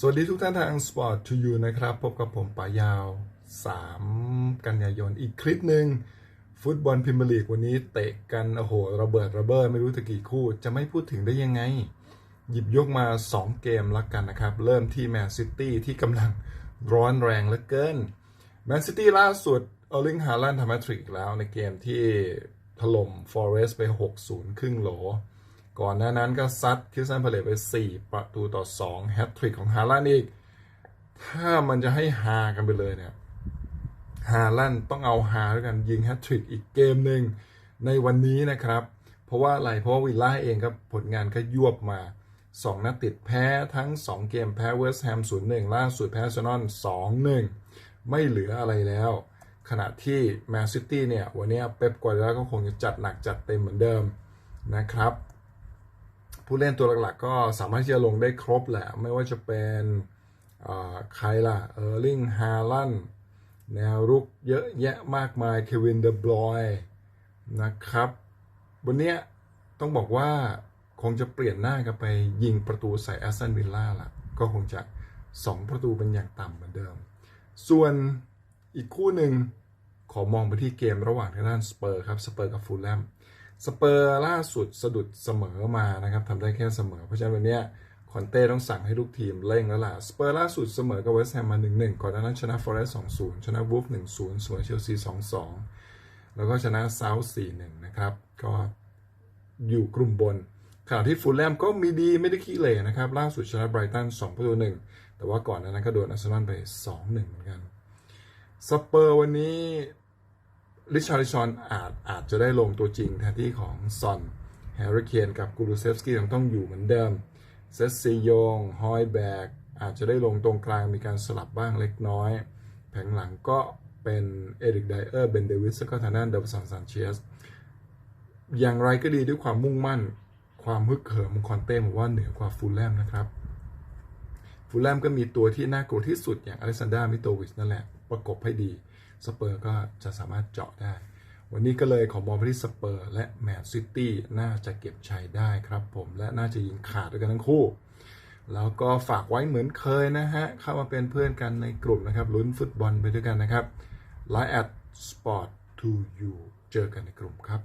สวัสดีทุกท่านทาง Sport to You นะครับ พบกับผมป๋ายาว 3 กันยายน อีกคลิปหนึ่งฟุตบอลพรีเมียร์ลีกวันนี้เตะกัน โอ้โห ระเบิดระเบ้อไม่รู้ตะกี่คู่ จะไม่พูดถึงได้ยังไง หยิบยกมา 2 เกมละกันนะครับ เริ่มที่แมนซิตี้ที่กำลังร้อนแรงเหลือเกินแมนซิตี้ล่าสุดเออร์ลิงฮาลันทำแฮตทริกแล้วในเกมที่ถล่มฟอเรสต์ไป 6-0 ครึ่งโหล ก่อนหน้านั้นก็ซัดคริสตันพาเลตไป 4 ประตูต่อ 2 แฮตทริกของฮาลันอีก ถ้ามันจะให้ฮากันไปเลยเนี่ยฮาลันต้องเอาฮาด้วยกันยิงแฮตทริกอีกเกมหนึ่งในวันนี้นะครับ เพราะว่าอะไร เพราะว่าวิลล่าเองครับผลงานก็ยวบมา 2 นัดติดแพ้ทั้ง 2 เกมแพ้เวสต์แฮม 0-1 ล่าสุดแพ้อนอล2-1 ไม่เหลืออะไรแล้ว ขณะที่แมนซิตี้เนี่ย วันนี้เป๊ปกวาร์ดิโอลาก็คงจะจัดหนักจัดเต็มเหมือนเดิมนะครับ ผู้เล่นตัวหลักๆ ก็สามารถที่จะลงได้ครบแหละ ไม่ว่าจะเป็นใครล่ะเออร์ลิงฮาลันแนวรุกเยอะแยะมากมายเควินเดบรอยนะครับ วันนี้ต้องบอกว่าคงจะเปลี่ยนหน้ากันไปยิงประตูใส่แอสตันวิลล่าละก็คงจะ 2 ประตูเป็นอย่างต่ำเหมือนเดิม ส่วนอีกคู่หนึ่งขอมองไปที่เกมระหว่างทางด้านสเปอร์ครับสเปอร์กับฟูลแลม สเปอร์ล่าสุดสะดุดเสมอมานะครับทำได้แค่เสมอ เพราะฉะนั้นวันนี้คอนเต้ต้องสั่งให้ลูกทีมเร่งแล้วล่ะ สเปอร์ล่าสุดเสมอกับเวสต์แฮมมา 1-1 ก่อนหน้านั้นชนะฟอเรสต์2-0 ชนะวูฟ1-0สวนเชลซี 2-2 แล้วก็ชนะเซาท์4-1 นะครับ ก็อยู่กลุ่มบนขณะที่ฟูลแลมก็มีดีไม่ได้ขี้เหร่นะครับ ล่าสุดชนะไบรตัน2ประตู1แต่ว่าก่อนหนานั้นก็โดนอาร์เซนอลไป 2-1 เหมือนกัน สเปอร์วันนี้ ริชาริชอนอาจอาจจะได้ลงตัวจริงแทนที่ของซอนแฮร์รี่เคนกับกูรูเซฟสกี้ยังต้องอยู่เหมือนเดิมเซสซียงฮอยแบกอาจจะได้ลงตรงกลางมีการสลับบ้างเล็กน้อย แผงหลังก็เป็นเอริกไดเออร์เบนเดวิสแล้วก็ทางด้านเดวิสันซานเชสอย่างไรก็ดีด้วยความมุ่งมั่น ความฮึกเหิมของคอนเต้ผมว่าเหนือกว่าฟูลแลมนะครับ ฟูลแลมก็มีตัวที่น่ากลัวที่สุดอย่างอเล็กซานดรามิโตวิชนั่นแหละ ประกบให้ดีสเปอร์ก็จะสามารถเจาะได้ วันนี้ก็เลยขอมองไปที่สเปอร์และแมนซิตี้น่าจะเก็บชัยได้ครับผมและน่าจะยิงขาดด้วยกันทั้งคู่ แล้วก็ฝากไว้เหมือนเคยนะฮะ เข้ามาเป็นเพื่อนกันในกลุ่มนะครับลุ้นฟุตบอลไปด้วยกันนะครับไลน์แอดสปอร์ตทูยูเจอกันในกลุ่มครับ